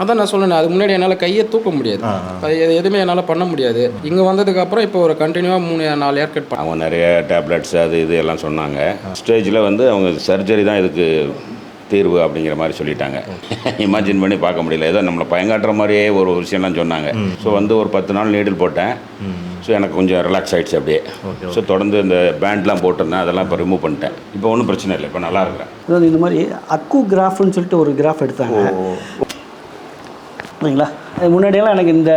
அதான் நான் சொன்னேன் அதுக்கு முன்னாடி என்னால் கையை தூக்க முடியாது. அது எதுவுமே என்னால் பண்ண முடியாது. இங்கே வந்ததுக்கப்புறம் இப்போ ஒரு கண்டினியூவாக மூணு நாலு ஹேர் கட் அவங்க நிறைய டேப்லெட்ஸ் அது இது எல்லாம் சொன்னாங்க. ஸ்டேஜில் வந்து அவங்க சர்ஜரி தான் இதுக்கு தீர்வு அப்படிங்கிற மாதிரி சொல்லிட்டாங்க. இமேஜின் பண்ணி பார்க்க முடியல. ஏதோ நம்மளை பயங்காட்டுற மாதிரியே ஒரு விஷயம்லாம் சொன்னாங்க. ஸோ வந்து ஒரு பத்து நாள் நீடில் போட்டேன். ஸோ எனக்கு கொஞ்சம் ரிலாக்ஸ் ஆகிடுச்சு அப்படியே. ஸோ தொடர்ந்து இந்த பேண்ட்லாம் போட்டிருந்தேன். அதெல்லாம் இப்போ ரிமூவ் பண்ணிட்டேன். இப்போ ஒன்றும் பிரச்சனை இல்லை. இப்போ நல்லா இருக்கிறேன். அதாவது இந்த மாதிரி அக்கு கிராஃப்னு சொல்லிட்டு ஒரு கிராஃப் எடுத்தாங்க. சரிங்களா அது முன்னாடியெல்லாம் எனக்கு இந்த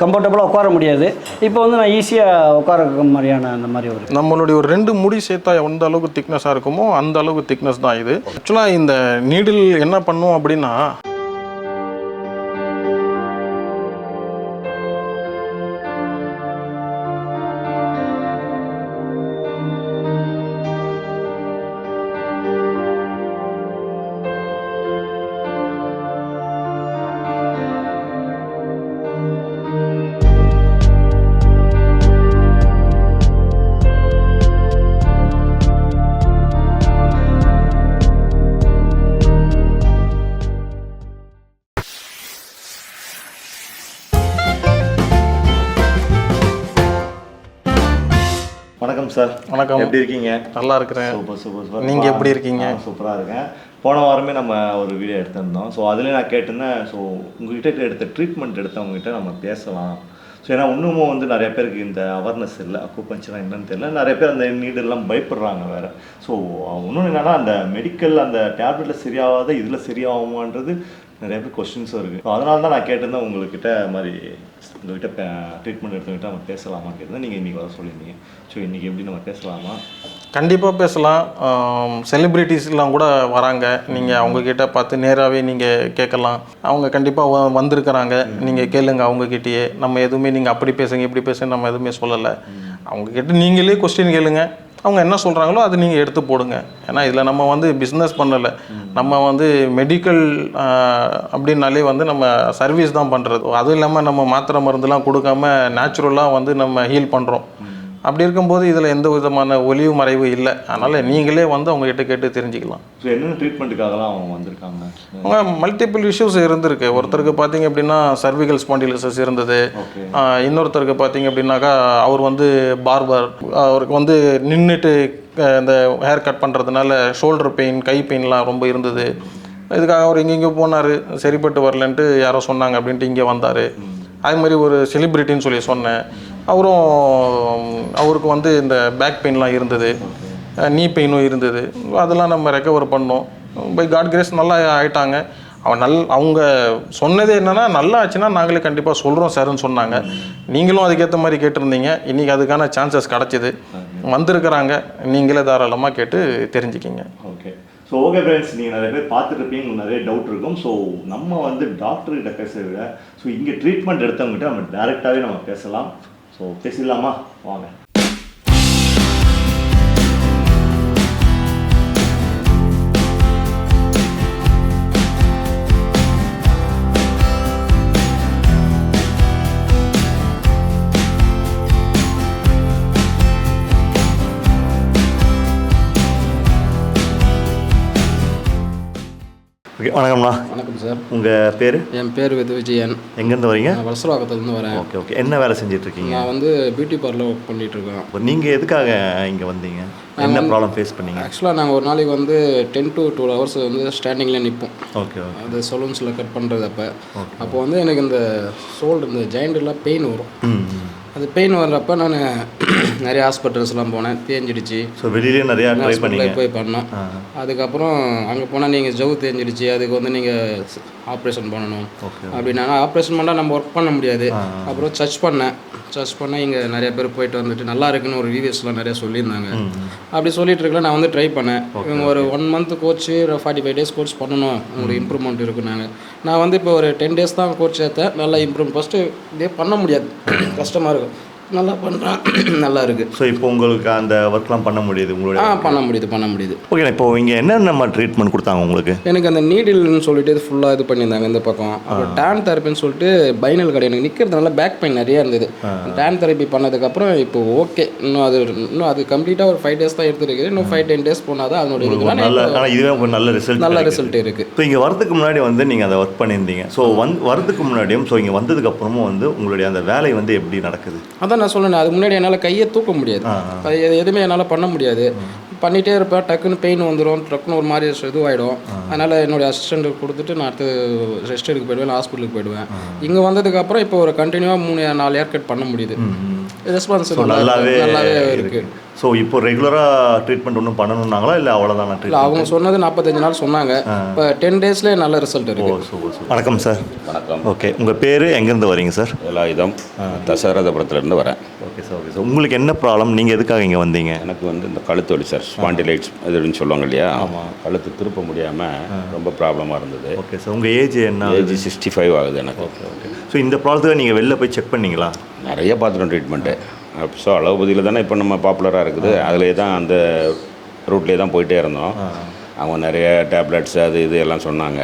கம்ஃபர்டபுளாக உட்கார முடியாது. இப்போ வந்து நான் ஈஸியாக உட்கார மாதிரியான அந்த மாதிரி ஒரு நம்மளுடைய ஒரு ரெண்டு முடி சேர்த்தா எந்த அளவுக்கு திக்னஸாக இருக்குமோ அந்த அளவுக்கு திக்னஸ் தான் இது. ஆக்சுவலாக இந்த நீடில் என்ன பண்ணும் அப்படின்னா வணக்கம் சார் வணக்கம். எப்படி இருக்கீங்க? நல்லா இருக்கிறேன். Super super super. நீங்க எப்படி இருக்கீங்க? சூப்பராக இருக்கேன். போன வாரமே நம்ம ஒரு வீடியோ எடுத்திருந்தோம். ஸோ அதுலேயே நான் கேட்டிருந்தேன் ஸோ உங்ககிட்ட எடுத்த ட்ரீட்மெண்ட் எடுத்தவங்ககிட்ட நம்ம பேசலாம். ஸோ ஏன்னா இன்னமும் வந்து நிறைய பேருக்கு இந்த அவேர்னஸ் இல்லை அக்குபஞ்சர்லாம் என்னன்னு தெரியல. நிறைய பேர் அந்த நீடெல்லாம் பயப்படுறாங்க வேற. ஸோ இன்னொன்று என்னன்னா அந்த மெடிக்கல் அந்த டேப்லெட்ல சரியாகாத இதில் சரியாகுமான்றது நிறைய பேர் கொஸ்டின்ஸும் இருக்குது ஸோ அதனால தான் நான் கேட்டிருந்தேன் உங்ககிட்ட இது மாதிரி உங்ககிட்ட ட்ரீட்மெண்ட் எடுத்தவங்ககிட்ட நம்ம பேசலாமா கேட்டிருந்தேன். நீங்கள் இன்றைக்கி வர சொல்லியிருந்தீங்க. ஸோ இன்றைக்கி எப்படி நம்ம பேசலாமா? கண்டிப்பாக பேசலாம். செலிப்ரிட்டிஸ்லாம் கூட வராங்க. நீங்கள் அவங்கக்கிட்ட பார்த்து நேராகவே நீங்கள் கேட்கலாம். அவங்க கண்டிப்பாக வந்திருக்கிறாங்க. நீங்கள் கேளுங்க அவங்கக்கிட்டயே நம்ம எதுவுமே நீங்கள் அப்படி பேசுங்க இப்படி பேசுங்க நம்ம எதுவுமே சொல்லலை. அவங்கக்கிட்ட நீங்களே கொஸ்டின் கேளுங்க. அவங்க என்ன சொல்கிறாங்களோ அது நீங்கள் எடுத்து போடுங்க. ஏன்னா இதில் நம்ம வந்து பிஸ்னஸ் பண்ணலை. நம்ம வந்து மெடிக்கல் அப்படின்னாலே வந்து நம்ம சர்வீஸ் தான் பண்ணுறது அதுவும் இல்லாமல் நம்ம மாத்திரை மருந்துலாம் கொடுக்காம நேச்சுரலாக வந்து நம்ம ஹீல் பண்ணுறோம் அப்படி இருக்கும்போது இதில் எந்த விதமான ஒளிவு மறைவு இல்லை. அதனால் நீங்களே வந்து அவங்ககிட்ட கேட்டு தெரிஞ்சுக்கலாம். ஸோ என்னென்ன ட்ரீட்மெண்ட்டுக்காகலாம் அவங்க வந்திருக்காங்க? அவங்க மல்டிபிள் இஷ்யூஸ் இருந்திருக்கு. ஒருத்தருக்கு பார்த்தீங்க அப்படின்னா சர்விகல் ஸ்பாண்டிலிசஸ் இருந்தது. இன்னொருத்தருக்கு பார்த்தீங்க அப்படின்னாக்கா அவர் வந்து பார்பர் அவருக்கு வந்து நின்றுட்டு இந்த ஹேர் கட் பண்ணுறதுனால ஷோல்டர் பெயின் கை பெயின்லாம் ரொம்ப இருந்தது. இதுக்காக அவர் எங்கெங்கேயோ போனார். சரிப்பட்டு வரலன்ட்டு யாரோ சொன்னாங்க அப்படின்ட்டு இங்கே வந்தார். அது மாதிரி ஒரு செலிப்ரிட்டின்னு சொல்லி சொன்னேன். அவரும் அவருக்கு வந்து இந்த பேக் பெயின்லாம் இருந்தது நீ பெயினும் இருந்தது. அதெல்லாம் நம்ம ரெக்கவர் பண்ணோம். பை காட் கிரேஸ் நல்லா ஆயிட்டாங்க. அவன் நல் அவங்க சொன்னது என்னன்னா நல்லா ஆச்சுன்னா நாங்களே கண்டிப்பாக சொல்கிறோம் சார்னு சொன்னாங்க. நீங்களும் அதுக்கேற்ற மாதிரி கேட்டிருந்தீங்க. இன்றைக்கி அதுக்கான சான்சஸ் கிடச்சிது. வந்திருக்கிறாங்க. நீங்களே தாராளமாக கேட்டு தெரிஞ்சுக்கிங்க. ஓகே ஸோ ஓகே ஃப்ரெண்ட்ஸ் நீங்கள் நிறைய பேர் பார்த்துருப்பீங்க. உங்களுக்கு நிறைய டவுட் இருக்கும். ஸோ நம்ம வந்து டாக்டர் கிட்ட விட ஸோ இங்கே ட்ரீட்மெண்ட் எடுத்தவங்ககிட்ட நம்ம டேரெக்டாகவே நம்ம பேசலாம். ஸோ பேசிடலாமா வாங்க ஓகே வணக்கம்ண்ணா வணக்கம் சார். உங்கள் பேர்? என் பேர் விது விஜயன். எங்கேருந்து வரீங்க? நான் வலசலாக்கத்துலேருந்து வரேன். Okay okay. என்ன வேலை செஞ்சுட்டு இருக்கீங்க நான் வந்து பியூட்டி பார்லர் ஒர்க் பண்ணிட்டு இருக்கேன் இப்போ நீங்கள் எதுக்காக இங்கே வந்தீங்க? என்ன ப்ராப்ளம் ஃபேஸ் பண்ணீங்க? ஆக்சுவலாக நாங்கள் ஒரு நாளைக்கு வந்து டென் டு டூ ஹவர்ஸ் வந்து ஸ்டாண்டிங்கில் நிற்போம் ஓகே அது சலூன்ஸில் கட் பண்ணுறது அப்போ. அப்போ வந்து எனக்கு இந்த ஷோல்டர் இந்த ஜாயிண்டெல்லாம் பெயின் வரும். அது பெயின் வர்றப்ப நான் நிறைய ஹாஸ்பிட்டல்ஸ்லாம் போனேன். தேஞ்சிடுச்சு. ஸோ வெளியிலேயே நிறையா ட்ரை போய் பண்ணோம். அதுக்கப்புறம் அங்கே போனால் நீங்கள் ஜவு தேஞ்சிடுச்சு. அதுக்கு வந்து நீங்கள் ஆப்ரேஷன் பண்ணணும். ஓகே அப்படின்னாங்க. ஆப்ரேஷன் பண்ணால் நம்ம ஒர்க் பண்ண முடியாது. அப்புறம் சர்ச் பண்ணேன். சர்ச் பண்ணால் இங்கே நிறைய பேர் போயிட்டு வந்துட்டு நல்லா இருக்குன்னு ஒரு ரிவ்யூஸ்லாம் நிறைய சொல்லியிருந்தாங்க. அப்படி சொல்லிட்டு இருக்கல நான் வந்து ட்ரை பண்ணேன். இவங்க ஒரு ஒன் மந்த் கோச்சு ஒரு ஃபார்ட்டி ஃபைவ் டேஸ் கோர்ஸ் பண்ணணும் உங்களுக்கு இம்ப்ரூவ்மெண்ட் இருக்குனாங்க. நான் வந்து இப்போ ஒரு டென் டேஸ் தான் கோச் சேர்த்தேன். நல்லா இம்ப்ரூவ் ஃபஸ்ட்டு இதே பண்ண முடியாது. கஷ்டமாக இருக்கும். நல்லா பண்ணுறேன் நல்லா இருக்குது ஸோ இப்போ உங்களுக்கு அந்த ஒர்க்லாம் பண்ண முடியுது ஆ உங்களுடைய பண்ண முடியுது பண்ண முடியுது. ஓகே இப்போ இங்கே என்னென்ன ட்ரீட்மெண்ட் கொடுத்தாங்க உங்களுக்கு? எனக்கு அந்த நீடில்னு சொல்லிட்டு இது ஃபுல்லாக இது பண்ணியிருந்தாங்க இந்த பக்கம். அப்புறம் டேன் தெரப்பின்னு சொல்லிட்டு பைனல் கடை. எனக்கு நிற்கிறதுனால பேக் பெயின் நிறைய இருந்தது. டேன் தெரப்பி பண்ணதுக்கப்புறம் இப்போ ஓகே இன்னும் அது இன்னும் அது கம்ப்ளீட்டாக ஒரு ஃபைவ் டேஸ் தான் எடுத்துருக்கு இன்னும் ஃபைவ் டென் டேஸ் போனால் தான் அதனுடைய நல்ல ஆனால் இதுவே ஒரு நல்ல ரிசல்ட் நல்ல ரிசல்ட் இருக்குது ஸோ இங்கே வரதுக்கு முன்னாடி வந்து நீங்கள் அதை ஒர்க் பண்ணியிருந்தீங்க. ஸோ வந் வரதுக்கு முன்னாடியும் ஸோ இங்கே வந்ததுக்கு அப்புறமும் வந்து உங்களுடைய அந்த வேலை வந்து எப்படி நடக்குது? அதான் நான் சொன்னேன் அதுக்கு முன்னாடி என்னால் கையை தூக்க முடியாது. அது எது- எதுவுமே என்னால் பண்ண முடியாது. பண்ணிகிட்டே இருப்பேன் டக்குன்னு பெயின் வந்துடும் டக்குன்னு ஒரு மாதிரி இதுவாகிடும் அதனால் என்னுடைய அசிஸ்டண்ட்டுக்கு கொடுத்துட்டு நான் அடுத்து ரெஸ்ட் எடுக்க போயிடுவேன் ஹாஸ்பிட்டலுக்கு போயிடுவேன். இங்கே வந்ததுக்கப்புறம் இப்போ ஒரு கண்டினியூவாக மூணு நாலு ஏர் கட் பண்ண முடியுது. ரெஸ்பான்ஸ் நல்லாவே நல்லாவே இருக்கு. இருக்குது ஸோ இப்போ ரெகுலராக ட்ரீட்மெண்ட் ஒன்றும் பண்ணணுன்னாங்களா இல்லை அவ்வளோதானா இல்லை அவங்க சொன்னது நாற்பத்தஞ்சு நாள் சொன்னாங்க. இப்போ டென் டேஸ்லேயே நல்ல ரிசல்ட் சூப்பர் வணக்கம் சார் வணக்கம். ஓகே உங்கள் பேர் எங்கேருந்து வரீங்க சார் வேலாயுதம். தசரதபுரத்துலேருந்து வரேன். Okay sir okay sir. உங்களுக்கு என்ன ப்ராப்ளம் நீங்கள் எதுக்காக இங்கே வந்தீங்க? எனக்கு வந்து இந்த கழுத்து வலி சார் ஸ்பாண்டிலைட்ஸ் இதுன்னு சொல்லுவாங்க இல்லையா? கழுத்து திருப்ப முடியாமல் ரொம்ப ப்ராப்ளமாக இருந்தது. ஓகே சார் உங்கள் ஏஜ் என்ன ஏஜ் சிக்ஸ்டி ஃபைவ் ஆகுது எனக்கு. ஸோ இந்த ப்ராப்ளத்துக்கு நீங்கள் வெளில போய் செக் பண்ணீங்களா? நிறைய பார்த்துட்டோம் ட்ரீட்மெண்ட்டு ஸோ அலோபதியில் தானே இப்போ நம்ம பாப்புலராக இருக்குது. அதிலே தான் அந்த ரூட்லேயே தான் போயிட்டே இருந்தோம். அவங்க நிறைய டேப்லெட்ஸ் அது இது எல்லாம் சொன்னாங்க.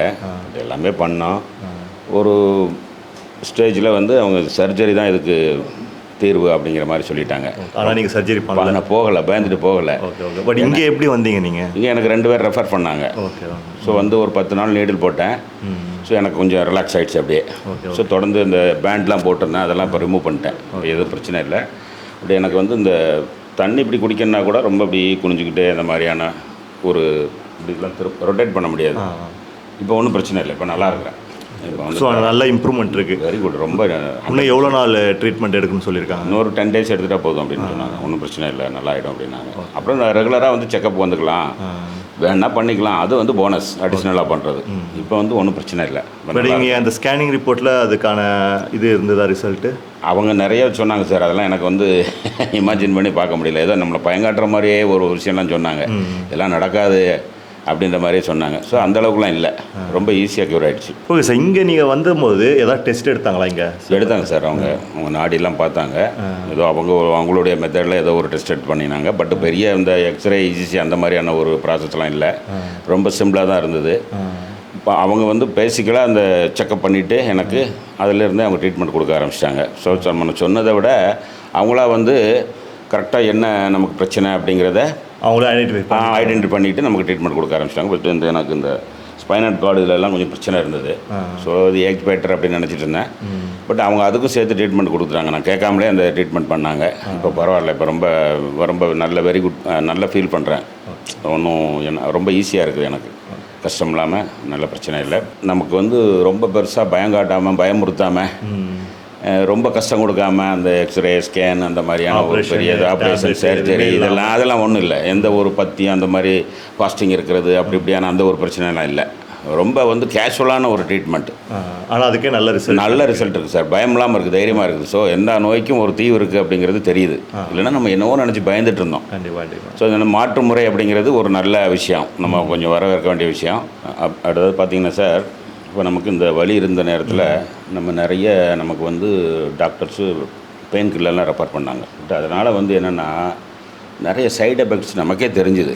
எல்லாமே பண்ணோம். ஒரு ஸ்டேஜில் வந்து அவங்க சர்ஜரி தான் இதுக்கு தீர்வு அப்படிங்கிற மாதிரி சொல்லிட்டாங்க. ஆனால் நீங்கள் சர்ஜரி பண்ணல. போகலை பயந்துட்டு போகலை. Okay okay. பட் இங்கே எப்படி வந்தீங்க நீங்கள் இங்கே எனக்கு ரெண்டு பேர் ரெஃபர் பண்ணாங்க. ஓகே ஸோ வந்து ஒரு பத்து நாள் நீடில் போட்டேன். ஸோ எனக்கு கொஞ்சம் ரிலாக்ஸ் ஆகிடுச்சு அப்படியே. ஸோ தொடர்ந்து இந்த பேண்ட்லாம் போட்டிருந்தேன். அதெல்லாம் இப்போ ரிமூவ் பண்ணிட்டேன். எதுவும் பிரச்சனை இல்லை. அப்படி எனக்கு வந்து இந்த தண்ணி இப்படி குடிக்கணும்னா கூட ரொம்ப இப்படி குனிஞ்சுக்கிட்டே இந்த மாதிரியான ஒரு இப்படிலாம் திரும்ப ரொட்டேட் பண்ண முடியாது. இப்போ ஒன்றும் பிரச்சனை இல்லை. இப்போ நல்லா இருக்கிறேன். ஸோ நல்ல இம்ப்ரூவ்மெண்ட் இருக்குது வெரி குட் ரொம்ப இன்னும் எவ்வளோ நாள் ட்ரீட்மெண்ட் எடுக்கணும்னு சொல்லியிருக்காங்க? இன்னொரு டென் டேஸ் எடுத்துகிட்டா போதும் அப்படின்னு சொன்னாங்க. ஒன்றும் பிரச்சனை இல்லை நல்லா ஆகிடும் அப்படின்னாங்க அப்புறம் நான் ரெகுலராக வந்து செக்கப் வந்துக்கலாம். வேணா பண்ணிக்கலாம். அது வந்து போனஸ் அடிஷ்னலாக பண்ணுறது இப்போ வந்து ஒன்றும் பிரச்சனை இல்லை. பட் இங்கே அந்த ஸ்கேனிங் ரிப்போர்ட்டில் அதுக்கான இது இருந்ததா ரிசல்ட்டு அவங்க நிறைய சொன்னாங்க சார். அதெல்லாம் எனக்கு வந்து இமேஜின் பண்ணி பார்க்க முடியல. ஏதோ நம்மளை பயங்காட்டுற மாதிரியே ஒரு விஷயம்லாம் சொன்னாங்க. இதெல்லாம் நடக்காது. அப்படின்ற மாதிரியே சொன்னாங்க. ஸோ அந்த அளவுக்குலாம் இல்லை. ரொம்ப ஈஸியாக க்யூர் ஆயிடுச்சு. ஓகே சார் இங்கே நீங்கள் வந்தபோது ஏதாவது டெஸ்ட் எடுத்தாங்களா இங்கே? எடுத்தாங்க சார் அவங்க அவங்க நாடிலாம் பார்த்தாங்க. ஏதோ அவங்க அவங்களுடைய மெத்தடில் ஏதோ ஒரு டெஸ்ட் எடுத்து பண்ணினாங்க. பட் பெரிய இந்த எக்ஸ்ரே இஜிசி அந்த மாதிரியான ஒரு ப்ராசஸ்லாம் இல்லை. ரொம்ப சிம்பிளாக தான் இருந்தது. இப்போ அவங்க வந்து பேசிக்கலாக அந்த செக்கப் பண்ணிவிட்டு எனக்கு அதிலேருந்து அவங்க ட்ரீட்மெண்ட் கொடுக்க ஆரம்பிச்சிட்டாங்க. ஸோ நம்ம சொன்னதை விட அவங்களா வந்து கரெக்டாக என்ன நமக்கு பிரச்சனை அப்படிங்கிறத அவங்களே ஐடென்டிஃபை ஐடென்டி பண்ணிவிட்டு நமக்கு ட்ரீட்மெண்ட் கொடுக்க ஆரம்பிச்சிட்டாங்க. பட் இந்த எனக்கு இந்த ஸ்பைனட் கார்டு இதெல்லாம் கொஞ்சம் பிரச்சனை இருந்தது. ஸோ அது ஏக் பேட்டர் அப்படின்னு நினச்சிட்டு இருந்தேன். பட் அவங்க அதுக்கும் சேர்த்து ட்ரீட்மெண்ட் கொடுத்துட்டாங்க நான் கேட்காமலே அந்த ட்ரீட்மெண்ட் பண்ணாங்க. இப்போ பரவாயில்ல. இப்போ ரொம்ப ரொம்ப நல்ல வெரி குட் நல்ல ஃபீல் பண்ணுறேன் ஒன்றும் என்ன ரொம்ப ஈஸியாக இருக்குது எனக்கு. கஷ்டம் இல்லாமல் நல்ல பிரச்சனை இல்லை. நமக்கு வந்து ரொம்ப பெருசாக பயம் காட்டாமல் பயமுறுத்தாமல் ரொம்ப கஷ்டம் கொடுக்காம அந்த எக்ஸ்ரே ஸ்கேன் அந்த மாதிரியான ஒரு பெரிய ஆப்ரேஷன் சர்ஜரி இதெல்லாம் அதெல்லாம் ஒன்றும் இல்லை. எந்த ஒரு பத்தியும் அந்த மாதிரி ஃபாஸ்டிங் இருக்கிறது அப்படி இப்படியான அந்த ஒரு பிரச்சனைலாம் இல்லை. ரொம்ப வந்து கேஷுவலான ஒரு ட்ரீட்மெண்ட் ஆனால் அதுக்கே நல்ல ரிசல்ட் நல்ல ரிசல்ட் இருக்குது சார். பயம் இல்லாமல் இருக்குது தைரியமாக இருக்குது. ஸோ எந்த நோய்க்கும் ஒரு தீவு இருக்குது அப்படிங்கிறது தெரியுது. இல்லைன்னா நம்ம என்னவோ நினச்சி பயந்துட்டு இருந்தோம். ஸோ இந்த மாற்று முறை அப்படிங்கிறது ஒரு நல்ல விஷயம். நம்ம கொஞ்சம் வரவேற்க வேண்டிய விஷயம். அடுத்தது பார்த்தீங்கன்னா சார் இப்போ நமக்கு இந்த வலி இருந்த நேரத்தில் நம்ம நிறைய நமக்கு வந்து டாக்டர்ஸு பெயின் கில்லர்லாம் ரெஃபர் பண்ணாங்க. அதனால் வந்து என்னென்னா நிறைய சைடு எஃபெக்ட்ஸ் நமக்கே தெரிஞ்சுது.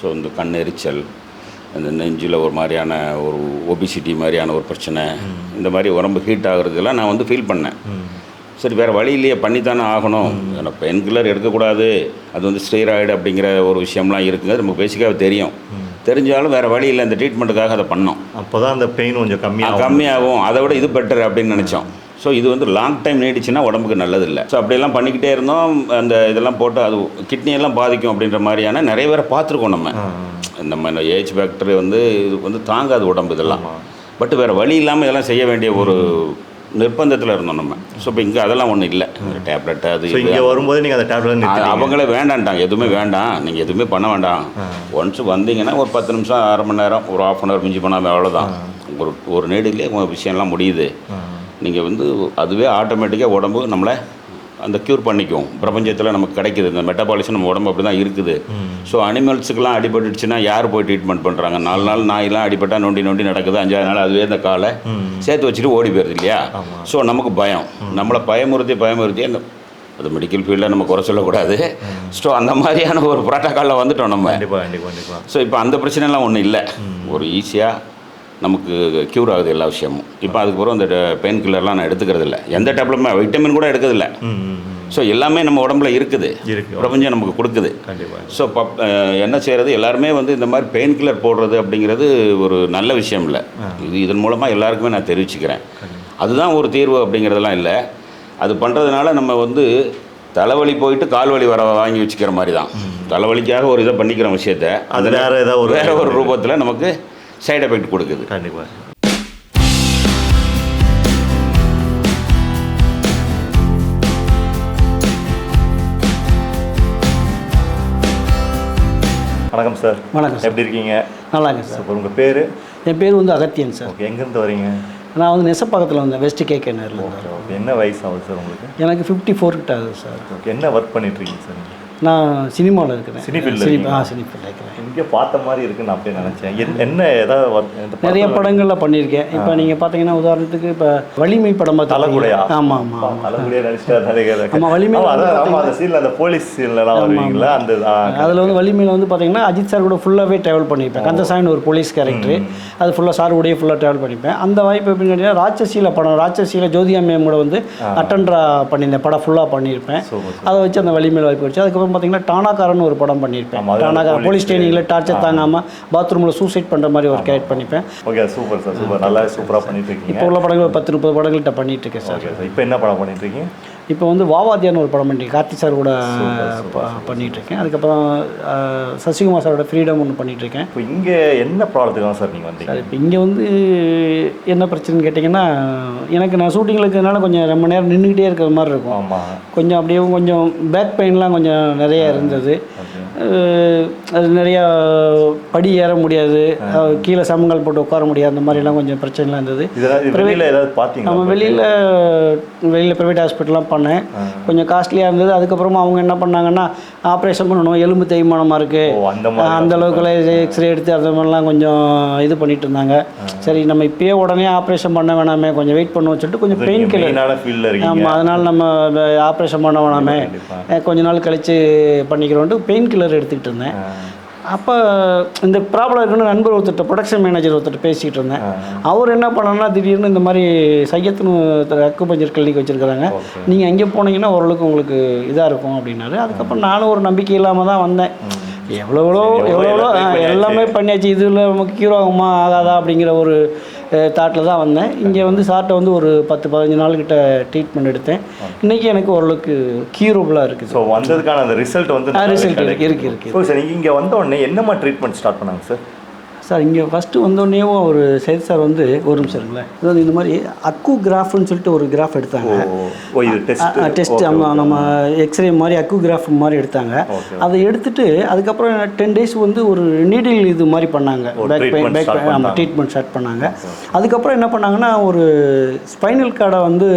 ஸோ இந்த கண் எரிச்சல் இந்த நெஞ்சில் ஒரு மாதிரியான ஒரு ஒபிசிட்டி மாதிரியான ஒரு பிரச்சனை இந்த மாதிரி உடம்பு ஹீட் ஆகுறதெல்லாம் நான் வந்து ஃபீல் பண்ணேன். சரி வேறு வழி இல்லையே பண்ணித்தானே ஆகணும். ஏன்னா பெயின் கில்லர் எடுக்கக்கூடாது. அது வந்து ஸ்டீராய்டு அப்படிங்கிற ஒரு விஷயம்லாம் இருக்குங்க. நமக்கு பேசிக்காக தெரியும். தெரிஞ்சாலும் வேறு வழி இல்லை இந்த ட்ரீட்மெண்ட்டுக்காக அதை பண்ணோம். அப்போ தான் அந்த பெயின் கொஞ்சம் கம்மியாகும். கம்மியாகும். அதை விட இது பெட்டர் அப்படின்னு நினச்சோம். ஸோ இது வந்து லாங் டைம் நீடிச்சுன்னா உடம்புக்கு நல்லது இல்லை ஸோ அப்படியெல்லாம் பண்ணிக்கிட்டே இருந்தோம். அந்த இதெல்லாம் போட்டு அது கிட்னி எல்லாம் பாதிக்கும் அப்படின்ற மாதிரியான நிறைய பேரை பார்த்துருக்கோம் நம்ம. நம்ம இந்த ஏஜ் ஃபேக்டரி வந்து இது வந்து தாங்காது உடம்பு இதெல்லாம். பட் வேறு வழி இல்லாமல் இதெல்லாம் செய்ய வேண்டிய ஒரு நிர்பந்தத்தில் இருந்தோம் நம்ம. ஸோ இப்போ இங்கே அதெல்லாம் ஒன்றும் இல்லை. டேப்லெட் அது இங்கே வரும்போது நீங்கள் அந்த டேப்லெட் அவங்களே வேண்டான்ட்டாங்க. எதுவுமே வேண்டாம். நீங்கள் எதுவுமே பண்ண வேண்டாம். ஒன்ஸ் வந்தீங்கன்னா ஒரு பத்து நிமிஷம் அரை மணி நேரம் ஒரு ஆஃப் அன் ஹவர் மிஞ்சி பண்ணாமல் அவ்வளோதான் ஒரு ஒரு நேடிலே உங்கள் விஷயம்லாம் முடியுது. நீங்கள் வந்து அதுவே ஆட்டோமேட்டிக்காக உடம்பு நம்மளை அந்த க்யூர் பண்ணிக்கும் பிரபஞ்சத்தில் நமக்கு கிடைக்குது. இந்த மெட்டபாலிசம் நம்ம உடம்பு அப்படி தான் இருக்குது ஸோ அனிமல்ஸுக்கெல்லாம் அடிபட்டுடுச்சுன்னா யார் போய் ட்ரீட்மெண்ட் பண்ணுறாங்க நாலு நாள் நாயெல்லாம் அடிபட்டா நொண்டி நொண்டி நடக்குது. அஞ்சாவது நாள் அதுவே இந்த காலை சேர்த்து வச்சுட்டு ஓடி போயிருது இல்லையா? ஸோ நமக்கு பயம். நம்மளை பயமுறுத்தி பயமுறுத்தி அந்த அது மெடிக்கல் ஃபீல்டில் நம்ம குறை சொல்லக்கூடாது. ஸோ அந்த மாதிரியான ஒரு ப்ரோட்டோக்காலில் வந்துட்டோம் நம்ம. கண்டிப்பாக கண்டிப்பாக ஸோ இப்போ அந்த பிரச்சனைலாம் ஒன்றும் இல்லை. ஒரு ஈஸியாக நமக்கு க்யூர் ஆகுது எல்லா விஷயமும். இப்போ அதுக்கப்புறம் அந்த பெயின் கில்லர்லாம் நான் எடுத்துக்கிறது இல்லை எந்த டேப்லெட்டுமே வைட்டமின் கூட எடுக்கிறதில்ல. ஸோ எல்லாமே நம்ம உடம்புல இருக்குது. இருக்கு. பிரபஞ்சம் நமக்கு கொடுக்குது. கண்டிப்பாக ஸோ பப் என்ன செய்கிறது எல்லாருமே வந்து இந்த மாதிரி பெயின் கில்லர் போடுறது அப்படிங்கிறது ஒரு நல்ல விஷயம் இல்லை. இது இதன் மூலமாக எல்லாருக்குமே நான் தெரிவிச்சுக்கிறேன். அதுதான் ஒரு தீர்வு அப்படிங்கிறதெல்லாம் இல்லை. அது பண்ணுறதுனால நம்ம வந்து தலைவலி போயிட்டு கால் வலி வர வாங்கி வச்சுக்கிற மாதிரி தான். தலைவலிக்காக ஒரு இதை பண்ணிக்கிற விஷயத்த. அது வேற ஏதாவது ஒரு- வேற ஒரு ரூபத்தில் நமக்கு சைடு எஃபெக்ட் கொடுக்குது. கண்டிப்பாக வணக்கம் சார் வணக்கம் சார் எப்படி இருக்கீங்க? நல்லா இருக்கு சார் உங்கள் பேர்? என் பேர் வந்து அகத்தியன் சார் ஓகே எங்கேருந்து வரீங்க? நான் வந்து நெசப்பாக்கத்தில் வந்தேன் வெஸ்ட் கே கேனரில் என்ன வயசு ஆகுது சார் உங்களுக்கு? எனக்கு ஃபிஃப்டி ஃபோர் கிட்ட ஆகுது சார் ஓகே என்ன ஒர்க் பண்ணிட்டு இருக்கீங்க சார் நீங்கள் நான் சினிமாவில் இருக்கிறேன். சினி field ல சினி இருக்கீங்களா? ஆ சினி ஃபீல்டில் இருக்கிறேன். இங்கே பார்த்த மாதிரி இருக்குன்னு அப்படியே நினச்சேன். என்- என்ன ஏதாவது நிறைய படங்களில் பண்ணியிருக்கேன். இப்போ நீங்கள் பார்த்தீங்கன்னா உதாரணத்துக்கு இப்போ வலிமை படம் தலைகுடையா? ஆமாம் ஆமாம் ஆமா, தலைகுடையா நடிச்சிட்டா தலைகுடையா. ஆமா, வலிமையில ஆமா, வந்து அதான், ஆமா, பாத்தீங்கன்னா- அந்த சீன்ல அந்த போலீஸ் சீன்லலாம் வருவீங்களா? அந்த அதில் வந்து வலிமையில் வந்து பார்த்தீங்கன்னா அஜித் சார் கூட ஃபுல்லாகவே ட்ராவல் பண்ணியிருப்பேன். கந்தசாமின்னு ஒரு போலீஸ் கேரக்டர் அது ஃபுல்லாக சார் கூடயே ஃபுல்லாக ட்ராவல் பண்ணியிருப்பேன். அந்த வாய்ப்பு எப்படின்னு கேட்டிங்கன்னா ராட்சசீல படம் ராட்சசீல ஜோதியா மேம் கூட வந்து அட்டன்ட்ரா பண்ணியிருந்தேன். படம் ஃபுல்லாக பண்ணியிருப்பேன். அதை வச்சு அந்த வலிமையில் வாய்ப்பு வச்சு அதுக்கப்புறம் பார்த்தீங்கன்னா டானாக்காரன் ஒரு படம் பண்ணியிருப்பேன். டானாக்காரன் போலீஸ் ஸ்டேஷனில் டார்ச்சர் தாங்காமல் பாத்ரூமில் சூசைட் பண்ணுற மாதிரி ஒரு கேரக்ட் பண்ணிப்பேன். ஓகே சூப்பர் சார் சூப்பர் நல்லா சூப்பரா பண்ணிட்டு இருக்கீங்க. இப்போ உள்ள படங்கள் பத்து முப்பது படங்கள்கிட்ட பண்ணிட்டு இருக்கேன் சார் இப்போ என்ன படம் பண்ணிட்டு இருக்கீங்க? இப்போ வந்து வாவாத்தியான்னு ஒரு படம் பண்ணிட்டு கார்த்தி சார் கூட ப- பண்ணிட்டு இருக்கேன் அதுக்கப்புறம் சசிகுமார் சாரோட ஃப்ரீடம் ஒன்று பண்ணிட்டு இருக்கேன் இப்போ இங்க என்ன ப்ராப்ளத்துக்கு சார் நீங்க வந்தீங்க? சார் இப்போ இங்கே வந்து என்ன பிரச்சனைன்னு கேட்டிங்கன்னா எனக்கு நான் ஷூட்டிங்கில் இருக்கிறதுனால கொஞ்சம் ரொம்ப நேரம் நின்றுக்கிட்டே இருக்கிற மாதிரி இருக்கும். ஆமா. கொஞ்சம் அப்படியே கொஞ்சம் பேக் பெயின்லாம் கொஞ்சம் நிறைய இருந்தது. அது நிறையா படி ஏற முடியாது. கீழே சமங்கள் போட்டு உட்கார முடியாது. அந்த மாதிரிலாம் கொஞ்சம் பிரச்சனைலாம் இருந்தது. வெளியில ஏதாவது நம்ம வெளியில் வெளியில்? ப்ரைவேட் ஹாஸ்பிட்டல்லாம் பண்ணேன். கொஞ்சம் காஸ்ட்லியாக இருந்தது. அதுக்கப்புறமா அவங்க என்ன பண்ணாங்கன்னா ஆப்ரேஷன் பண்ணணும். எலும்பு தேய்மானமாக இருக்குது அந்த அளவுக்குலாம் எக்ஸ்ரே எடுத்து அந்த மாதிரிலாம் கொஞ்சம் இது பண்ணிட்டு இருந்தாங்க. சரி நம்ம இப்பயே உடனே ஆப்ரேஷன் பண்ண வேணாமே. கொஞ்சம் வெயிட் பண்ணுவோம் சொல்லிட்டு கொஞ்சம் பெயின் கில்லர் ஆமாம் அதனால் நம்ம ஆப்ரேஷன் பண்ண வேணாமே. கொஞ்ச நாள் கழித்து பண்ணிக்கிறோன்ட்டு பெயின் கில்லர் எடுத்துக்கிட்டு இருந்தேன். அப்போ இந்த ப்ராப்ளம் இருக்குன்னு நண்பர் ஒருத்தர் ப்ரொடக்ஷன் மேனேஜர் ஒருத்தர் பேசிக்கிட்டு இருந்தேன். அவர் என்ன பண்ணாருன்னா திடீர்னு இந்த மாதிரி சையத்துன்னு ஒருத்தர் அக்குபஞ்சர் கிளினிக் வச்சுருக்காங்க நீங்கள் அங்கே போனீங்கன்னா ஓரளவுக்கு உங்களுக்கு இதாக இருக்கும் அப்படின்னாரு. அதுக்கப்புறம் நானும் ஒரு நம்பிக்கை இல்லாமல் தான் வந்தேன். எவ்வளோ எவ்வளோ எவ்வளோ. எல்லாமே பண்ணியாச்சு இதில் நமக்கு க்யூர் ஆகுமா ஆகாதா அப்படிங்கிற ஒரு தாட்டில் தான் வந்தேன். இங்கே வந்து சார்ட்ட வந்து ஒரு பத்து பதினஞ்சு நாள் கிட்ட ட்ரீட்மெண்ட் எடுத்தேன். இன்றைக்கி எனக்கு ஓரளவுக்கு க்யூரபுளாக இருக்குது. ஸோ வந்ததுக்கான அந்த ரிசல்ட் வந்து ரிசல்ட் கிடைக்குது. இருக்கு இருக்கு இருக்கு. ஓ சார் நீங்கள் இங்கே வந்த உடனே என்னமா ட்ரீட்மெண்ட் ஸ்டார்ட் பண்ணாங்க சார் சார் இங்கே ஃபஸ்ட்டு வந்தோடனேவும் ஒரு சைத் சார் வந்து ஒரு நிமிஷம் இருங்களேன். இது வந்து இந்த மாதிரி அக்கு கிராஃப்னு சொல்லிட்டு ஒரு கிராஃப் எடுத்தாங்க. டெஸ்ட் டெஸ்ட் நம்ம எக்ஸ்ரே மாதிரி அக்குகிராஃப் மாதிரி எடுத்தாங்க. அதை எடுத்துட்டு அதுக்கப்புறம் டென் டேஸ் வந்து ஒரு நீடில் இது மாதிரி பண்ணாங்க. பேக் பெயின் பேக் பண்ணாங்க. ட்ரீட்மெண்ட் ஸ்டார்ட் பண்ணாங்க. அதுக்கப்புறம் என்ன பண்ணாங்கன்னா ஒரு ஸ்பைனல் கார்டை வந்து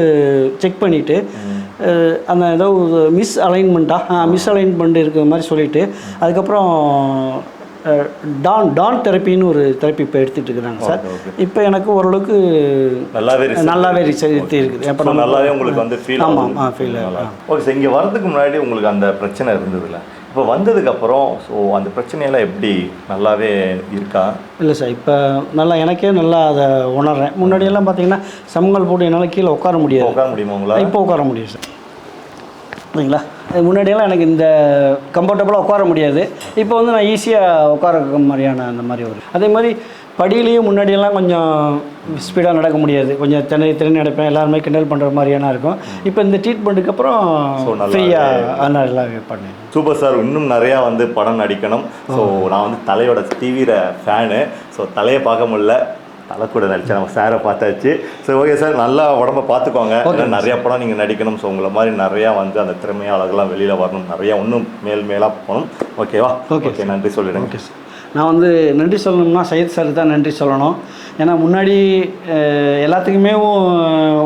செக் பண்ணிவிட்டு அந்த ஏதோ மிஸ் அலைன்மெண்ட்டாக மிஸ் அலைன்மெண்ட் இருக்கிற மாதிரி சொல்லிட்டு அதுக்கப்புறம் டான் டான் தெரப்பின்னு ஒரு தெரப்பி இப்போ எடுத்துகிட்டு இருக்கிறாங்க சார். இப்போ எனக்கு ஓரளவுக்கு நல்லாவே நல்லாவே ரிசல்ட் இருக்குது. So, நல்லாவே உங்களுக்கு வந்து ஃபீல் ஆமாம் ஆ ஃபீல் ஓகே சார் இங்கே வரதுக்கு முன்னாடி உங்களுக்கு அந்த பிரச்சனை இருந்ததுல்ல. இப்போ வந்ததுக்கு அப்புறம் ஸோ அந்த பிரச்சனையெல்லாம் எப்படி? நல்லாவே இருக்கா? இல்லை சார் இப்போ நல்லா எனக்கே நல்லா அதை உணர்றேன். முன்னாடியெல்லாம் பார்த்தீங்கன்னா சமங்கள் போட்டு என்னால் கீழே உட்கார முடியாது. உட்கார முடியுமா உங்களால்? இப்போ உட்கார முடியும் சார். சரிங்களா அது முன்னாடியெல்லாம் எனக்கு இந்த கம்ஃபர்டபுளாக உட்கார முடியாது. இப்போ வந்து நான் ஈஸியாக உட்கார மாதிரியான அந்த மாதிரி ஒரு அதே மாதிரி படியிலையும் முன்னாடியெல்லாம் கொஞ்சம் ஸ்பீடாக நடக்க முடியாது. கொஞ்சம் திணறி திறன் நடப்பேன் எல்லாருமே கிண்டல் பண்ணுற மாதிரியான இருக்கும். இப்போ இந்த ட்ரீட்மெண்ட்டுக்கு அப்புறம் ஃப்ரீயாக நல்லா பண்ணேன். சூப்பர் சார் இன்னும் நிறையா வந்து படம் நடிக்கணும். ஸோ நான் வந்து தலையோட தீவிர ஃபேனு ஸோ தலையை பார்க்க முடியல. தலை கூட நடிச்சேன் நம்ம சாரை பார்த்தாச்சு. சரி ஓகே சார் நல்லா உடம்ப பார்த்துக்கோங்க. நிறைய படம் நீங்கள் நடிக்கணும். ஸோ உங்களை மாதிரி நிறையா வந்து அந்த திறமையாக அழகெல்லாம் வெளியில் வரணும். நிறையா இன்னும் மேல் மேலாக போகணும். ஓகேவா Okay, ஓகே நன்றி சொல்லிடுங்க. நான் வந்து நன்றி சொல்லணும்னா சையத் சார் தான் நன்றி சொல்லணும். ஏன்னா முன்னாடி எல்லாத்துக்குமே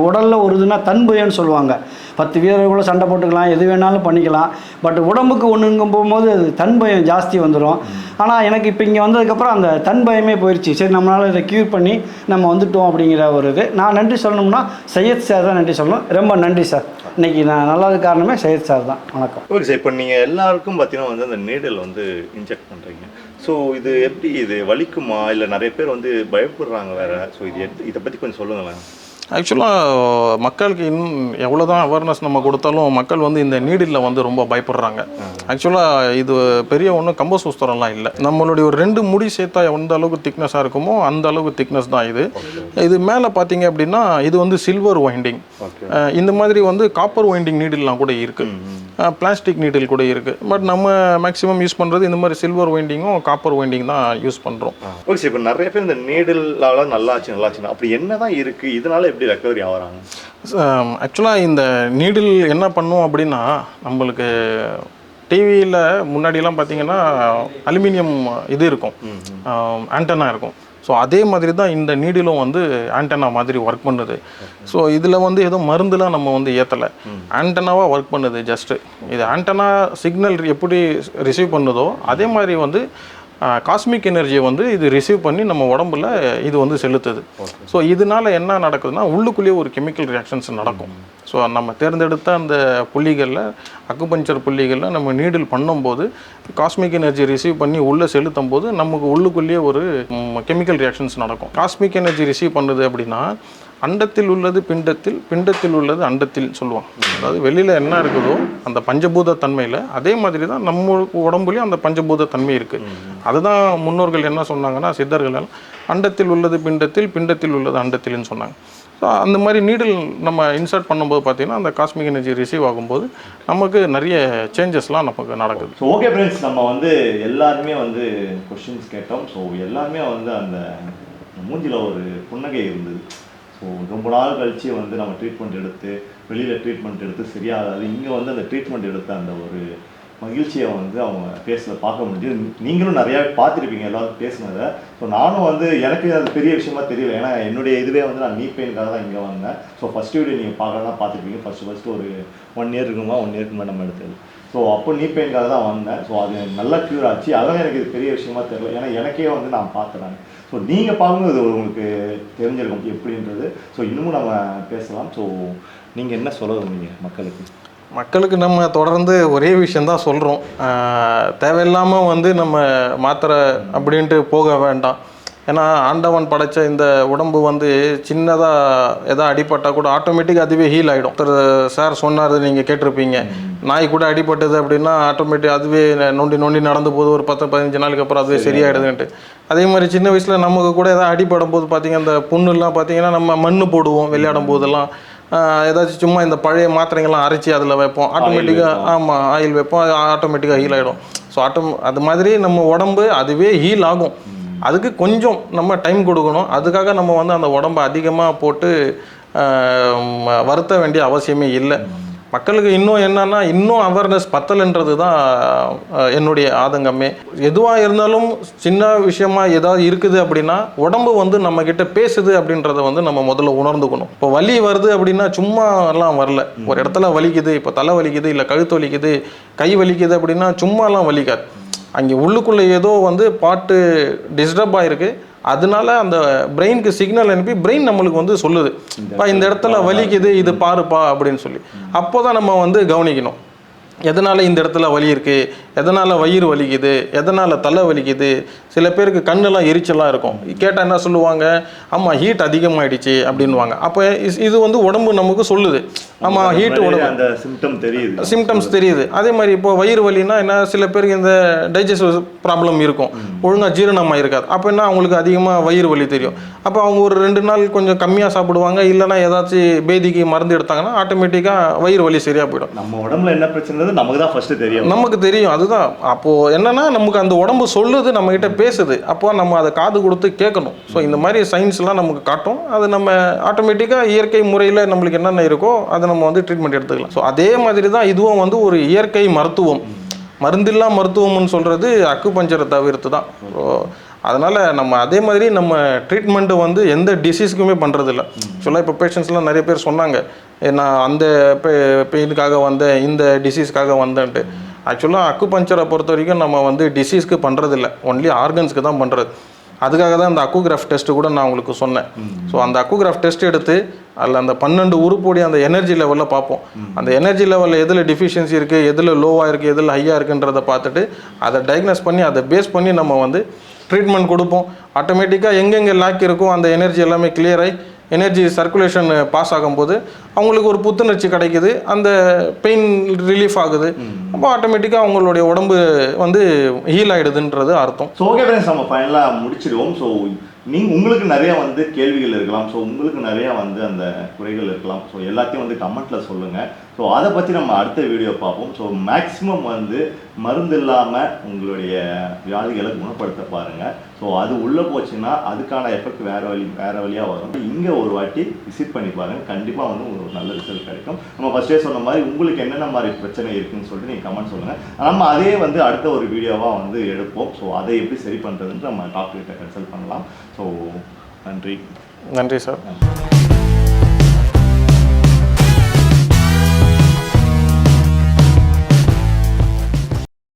உடலில் ஒரு இதுனா தன் பயம்னு சொல்லுவாங்க. பத்து வீரர்களும் சண்டை போட்டுக்கலாம் எது வேணாலும் பண்ணிக்கலாம். பட் உடம்புக்கு ஒன்றுங்கும் போகும்போது அது தன் பயம் ஜாஸ்தி வந்துடும் ஆனால் எனக்கு இப்போ இங்கே வந்ததுக்கப்புறம் அந்த தன் பயமே போயிடுச்சு சரி நம்மளால் இதை க்யூர் பண்ணி நம்ம வந்துட்டோம் அப்படிங்கிற ஒரு இது. நான் நன்றி சொல்லணும்னா சையத் சார் தான் நன்றி சொல்லணும். ரொம்ப நன்றி சார் இன்னைக்கு நான் நல்லது காரணமே சையத் சார் தான். வணக்கம். ஓகே சார் இப்போ நீங்கள் எல்லாருக்கும் பார்த்தீங்கன்னா வந்து அந்த நீடல் வந்து இன்ஜெக்ட் பண்ணுறீங்க ஸோ இது எப்படி இது வலிக்குமா? இல்லை நிறைய பேர் வந்து பயப்படுறாங்க வேறு. ஸோ இது இதை பற்றி கொஞ்சம் சொல்லுங்களேன். ஆக்சுவலாக மக்களுக்கு இன்னும் எவ்வளோ தான் அவேர்னஸ் நம்ம கொடுத்தாலும் மக்கள் வந்து இந்த நீடில் வந்து ரொம்ப பயப்படுறாங்க. ஆக்சுவலாக இது பெரிய ஒன்றும் கம்ப சூஸ்தரம்லாம் இல்லை. நம்மளுடைய ஒரு ரெண்டு முடி சேர்த்தா எந்த அளவுக்கு திக்னஸாக இருக்குமோ அந்த அளவுக்கு திக்னஸ் தான் இது. இது மேலே பார்த்தீங்க அப்படின்னா இது வந்து சில்வர் வைண்டிங் இந்த மாதிரி வந்து காப்பர் வைண்டிங் நீடில்லாம் கூட இருக்குது பிளாஸ்டிக் நீடில் கூட இருக்குது பட் நம்ம மேக்ஸிமம் யூஸ் பண்ணுறது இந்த மாதிரி சில்வர் வைண்டிங்கும் காப்பர் வைண்டிங் தான் யூஸ் பண்ணுறோம் ஓகே சார் இப்போ நிறைய பேர் இந்த நீடலால நல்லாச்சு நல்லாச்சு. அப்படி என்ன தான் இருக்குது இதனால எப்படி ரெக்கவரி ஆகுறாங்க? ஆக்சுவலாக இந்த நீடில் என்ன பண்ணும் அப்படின்னா நம்மளுக்கு டிவியில் முன்னாடியெல்லாம் பார்த்தீங்கன்னா அலுமினியம் இது இருக்கும். ஆண்டனா இருக்கும். ஸோ அதே மாதிரி தான் இந்த நீடிலும் வந்து ஆண்டனா மாதிரி ஒர்க் பண்ணுது. ஸோ இதில் வந்து எதுவும் மருந்துலாம் நம்ம வந்து ஏற்றலை ஆண்டனாவாக ஒர்க் பண்ணுது ஜஸ்ட்டு இது ஆண்டனா சிக்னல் எப்படி ரிசீவ் பண்ணுதோ அதே மாதிரி வந்து காஸ்மிக் எனர்ஜியை வந்து இது ரிசீவ் பண்ணி நம்ம உடம்புல இது வந்து செலுத்துது. ஸோ இதனால என்ன நடக்குதுன்னா உள்ளுக்குள்ளேயே ஒரு கெமிக்கல் ரியாக்ஷன்ஸ் நடக்கும். ஸோ நம்ம தேர்ந்தெடுத்த அந்த புள்ளிகளில் அக்குபஞ்சர் புள்ளிகளில் நம்ம நீடில் பண்ணும்போது காஸ்மிக் எனர்ஜி ரிசீவ் பண்ணி உள்ளே செலுத்தும் போது நமக்கு உள்ளுக்குள்ளேயே ஒரு கெமிக்கல் ரியாக்ஷன்ஸ் நடக்கும். காஸ்மிக் எனர்ஜி ரிசீவ் பண்ணுது அப்படின்னா அண்டத்தில் உள்ளது பிண்டத்தில் பிண்டத்தில் உள்ளது அண்டத்தில் சொல்லுவோம். அதாவது வெளியில் என்ன இருக்குதோ அந்த பஞ்சபூத தன்மையில் அதே மாதிரி தான் நம்ம உடம்புலையும் அந்த பஞ்சபூத தன்மை இருக்குது அதுதான் முன்னோர்கள் என்ன சொன்னாங்கன்னா சித்தர்கள் அண்டத்தில் உள்ளது பிண்டத்தில் பிண்டத்தில் உள்ளது அண்டத்தில்னு சொன்னாங்க. ஸோ அந்த மாதிரி நீடில் நம்ம இன்சர்ட் பண்ணும்போது பார்த்தீங்கன்னா அந்த காஸ்மிக் எனர்ஜி ரிசீவ் ஆகும்போது நமக்கு நிறைய சேஞ்சஸ்லாம் நமக்கு நடக்குது. ஸோ ஓகே ஃப்ரெண்ட்ஸ் நம்ம வந்து எல்லாருமே வந்து கொஷின்ஸ் கேட்டோம். ஸோ எல்லாருமே வந்து அந்த மூஞ்சியில் ஒரு புன்னகை இருந்தது. ஸோ ரொம்ப நாள் கழிச்சு வந்து நம்ம ட்ரீட்மெண்ட் எடுத்து வெளியில் ட்ரீட்மெண்ட் எடுத்து சரியாகாது. இங்கே வந்து அந்த ட்ரீட்மெண்ட் எடுத்த அந்த ஒரு மகிழ்ச்சியை வந்து அவங்க பேசல பார்க்க முடியும் நீங்களும் நிறையா பார்த்துருப்பீங்க எல்லாரும் பேசுனதை. ஸோ நானும் வந்து எனக்கு அது பெரிய விஷயமா தெரியல. ஏன்னா என்னுடைய இதுவே வந்து நான் நீ பெயின்காக தான் இங்கே வந்தேன். ஸோ ஃபஸ்ட் வீடியோ நீங்கள் பார்க்கலாம் பார்த்துருப்பீங்க. ஃபஸ்ட்டு ஃபஸ்ட்டு ஒரு ஒன் இயர் இருக்குமா? ஒன் இயருக்கு மேலே நம்ம எடுத்தது. ஸோ அப்போ நீ பெயின்காக தான் வந்தேன். ஸோ அது நல்லா க்யூர் ஆச்சு. அதெல்லாம் எனக்கு இது பெரிய விஷயமா தெரியல. ஏன்னா எனக்கே வந்து நான் பார்த்துறேன் ஸோ நீங்கள் பார்க்கும்போது இது உங்களுக்கு தெரிஞ்சிருக்கும் எப்படின்றது. ஸோ இன்னமும் நம்ம பேசலாம். ஸோ நீங்கள் என்ன சொல்ல விரும்புறீங்க மக்களுக்கு? மக்களுக்கு நம்ம தொடர்ந்து ஒரே விஷயந்தான் சொல்கிறோம் தேவையில்லாமல் வந்து நம்ம மாத்திரை அப்படின்ட்டு போக வேண்டாம். ஏன்னா ஆண்டவன் படைச்ச இந்த உடம்பு வந்து சின்னதாக எதாவது அடிப்பட்டால் கூட ஆட்டோமேட்டிக் அதுவே ஹீல் ஆகிடும் ஒருத்தர் சார் சொன்னார் நீங்கள் கேட்டிருப்பீங்க. நாய் கூட அடிபட்டது அப்படின்னா ஆட்டோமேட்டிக் அதுவே நொண்டி நொண்டி நடந்து போது ஒரு பத்து பதினஞ்சு நாளுக்கு அப்புறம் அதுவே சரியாயிடுதுன்ட்டு அதே மாதிரி சின்ன வயசில் நமக்கு கூட எதாவது அடிபடும் போது பார்த்தீங்கன்னா அந்த புண்ணுலாம் பார்த்தீங்கன்னா நம்ம மண்ணு போடுவோம் விளையாடும் போதெல்லாம். ஏதாச்சும் சும்மா இந்த பழைய மாத்திரைங்கள்லாம் அரைச்சி அதில் வைப்போம். ஆட்டோமேட்டிக்காக ஆமாம் ஆயில் வைப்போம். அது ஆட்டோமேட்டிக்காக ஹீல் ஆகிடும் ஸோ ஆட்டோ அது மாதிரி நம்ம உடம்பு அதுவே ஹீல் ஆகும். அதுக்கு கொஞ்சம் நம்ம டைம் கொடுக்கணும். அதுக்காக நம்ம வந்து அந்த உடம்பை அதிகமாக போட்டு வருத்த வேண்டிய அவசியமே இல்லை. மக்களுக்கு இன்னும் என்னன்னா இன்னும் அவேர்னஸ் பத்தலைன்றது தான் என்னுடைய ஆதங்கமே. எதுவாக இருந்தாலும் சின்ன விஷயமா ஏதாவது இருக்குது அப்படின்னா உடம்பு வந்து நம்ம கிட்ட பேசுது அப்படின்றத வந்து நம்ம முதல்ல உணர்ந்துக்கணும். இப்போ வலி வருது அப்படின்னா சும்மா எல்லாம் வரல. ஒரு இடத்துல வலிக்குது இப்போ தலை வலிக்குது இல்லை கழுத்து வலிக்குது கை வலிக்குது அப்படின்னா சும்மாலாம் வலிக்காது. அங்கே உள்ளுக்குள்ளே ஏதோ வந்து பாட்டு டிஸ்டர்ப் ஆயிருக்கு. அதனால அந்த பிரெயினுக்கு சிக்னல் அனுப்பி பிரெயின் நம்மளுக்கு வந்து சொல்லுது. இந்த இடத்துல வலிக்குது இது பாருப்பா அப்படின்னு சொல்லி. அப்போ தான் நம்ம வந்து கவனிக்கணும். எதனால் இந்த இடத்துல வலி இருக்குது எதனால் வயிறு வலிக்குது? எதனால் தலை வலிக்குது? சில பேருக்கு கண்ணெல்லாம் எரிச்சலாக இருக்கும். கேட்டால் என்ன சொல்லுவாங்க? ஆமாம் ஹீட் அதிகமாயிடுச்சு அப்படின்வாங்க அப்போ இது வந்து உடம்பு நமக்கு சொல்லுது. ஆமாம் ஹீட் உடம்பு. அந்த சிம்டம் தெரியுது. சிம்டம்ஸ் தெரியுது. அதே மாதிரி இப்போ வயிறு வலின்னா என்ன? சில பேருக்கு இந்த டைஜஸ்டிவ் ப்ராப்ளம் இருக்கும். ஒழுங்காக ஜீரணமாக இருக்காது அப்போ என்ன? அவங்களுக்கு அதிகமாக வயிறு வலி தெரியும். அப்போ அவங்க ஒரு ரெண்டு நாள் கொஞ்சம் கம்மியாக சாப்பிடுவாங்க. இல்லைன்னா ஏதாச்சும் பேதிக்கு மருந்து எடுத்தாங்கன்னா ஆட்டோமேட்டிக்காக வயிறு வலி சரியாக போயிடும். நம்ம உடம்புல என்ன பிரச்சனை நமக்கு தான் ஃபர்ஸ்ட் தெரியும். நமக்கு தெரியும் அதுதான். அப்போது என்னன்னா நமக்கு அந்த உடம்பு சொல்லுது நம்மக்கிட்ட பேசுது. அப்போ நம்ம அதை காது கொடுத்து கேட்கணும். ஸோ இந்த மாதிரி சயின்ஸ்லாம் நமக்கு காட்டும். அது நம்ம ஆட்டோமேட்டிக்காக இயற்கை முறையில் நம்மளுக்கு என்னென்ன இருக்கோ அதை நம்ம வந்து ட்ரீட்மெண்ட் எடுத்துக்கலாம். ஸோ அதே மாதிரி தான் இதுவும் வந்து ஒரு இயற்கை மருத்துவம். மருந்தில்லா மருத்துவம்னு சொல்கிறது அக்குபஞ்சரை தவிர்த்து தான். ஸோ அதனால் நம்ம அதே மாதிரி நம்ம ட்ரீட்மெண்ட்டு வந்து எந்த டிசீஸ்க்குமே பண்ணுறதில்ல ஆக்சுவலாக இப்போ பேஷண்ட்ஸ்லாம் நிறைய பேர் சொன்னாங்க நான் அந்த பெயினுக்காக வந்தேன் இந்த டிசீஸ்க்காக வந்தேன்ட்டு. ஆக்சுவலாக அக்கு பஞ்சரை பொறுத்த வரைக்கும் நம்ம வந்து டிசீஸ்க்கு பண்ணுறதில்ல ஒன்லி ஆர்கன்ஸ்க்கு தான் பண்ணுறது அதுக்காக தான் அந்த அக்குகிராஃப் டெஸ்ட்டு கூட நான் உங்களுக்கு சொன்னேன். ஸோ அந்த அக்குகிராஃப் டெஸ்ட் எடுத்து அதில் அந்த பன்னெண்டு உருப்போடைய அந்த எனர்ஜி லெவலில் பார்ப்போம். அந்த எனர்ஜி லெவலில் எதில் டிஃபிஷியன்சி இருக்குது எதில் லோவாக இருக்குது எதில் ஹையாக இருக்குன்றதை பார்த்துட்டு அதை டயக்னோஸ் பண்ணி அதை பேஸ் பண்ணி நம்ம வந்து ட்ரீட்மெண்ட் கொடுப்போம். ஆட்டோமேட்டிக்காக எங்கெங்கே லேக் இருக்கோ அந்த எனர்ஜி எல்லாமே clear ஆகி எனர்ஜி சர்க்குலேஷன் பாஸ் ஆகும்போது அவங்களுக்கு ஒரு புத்துணர்ச்சி கிடைக்குது. அந்த பெயின் ரிலீஃப் ஆகுது. அப்போ ஆட்டோமேட்டிக்காக அவங்களுடைய உடம்பு வந்து ஹீல் ஆகிடுதுன்றது அர்த்தம். ஸோ ஓகே ஃப்ரெண்ட்ஸ் நம்ம ஃபைனலாக முடிச்சிடுவோம். ஸோ நீங்கள் உங்களுக்கு நிறைய வந்து கேள்விகள் இருக்கலாம். ஸோ உங்களுக்கு நிறைய வந்து அந்த குறைகள் இருக்கலாம். ஸோ எல்லாத்தையும் வந்து கமெண்ட்டில் சொல்லுங்கள் ஸோ அதை பற்றி நம்ம அடுத்த வீடியோ பார்ப்போம். ஸோ மேக்ஸிமம் வந்து மருந்து இல்லாமல் உங்களுடைய வியாதிகளை குணப்படுத்த பாருங்கள் ஸோ அது உள்ளே போச்சுன்னா அதுக்கான எஃபெக்ட் வேறு வழி வேறு வழியாக வரும். இங்கே ஒரு வாட்டி விசிட் பண்ணி பாருங்கள் கண்டிப்பாக வந்து உங்களுக்கு ஒரு நல்ல ரிசல்ட் கிடைக்கும். நம்ம ஃபஸ்ட்டே சொன்ன மாதிரி உங்களுக்கு என்னென்ன மாதிரி பிரச்சனை இருக்குன்னு சொல்லிட்டு நீங்கள் கமெண்ட் சொல்லுங்கள் நம்ம அதே வந்து அடுத்த ஒரு வீடியோவாக வந்து எடுப்போம். ஸோ அதை எப்படி சரி பண்ணுறதுன்னு நம்ம டாக்டர்கிட்ட கன்சல்ட் பண்ணலாம். ஸோ நன்றி. நன்றி சார்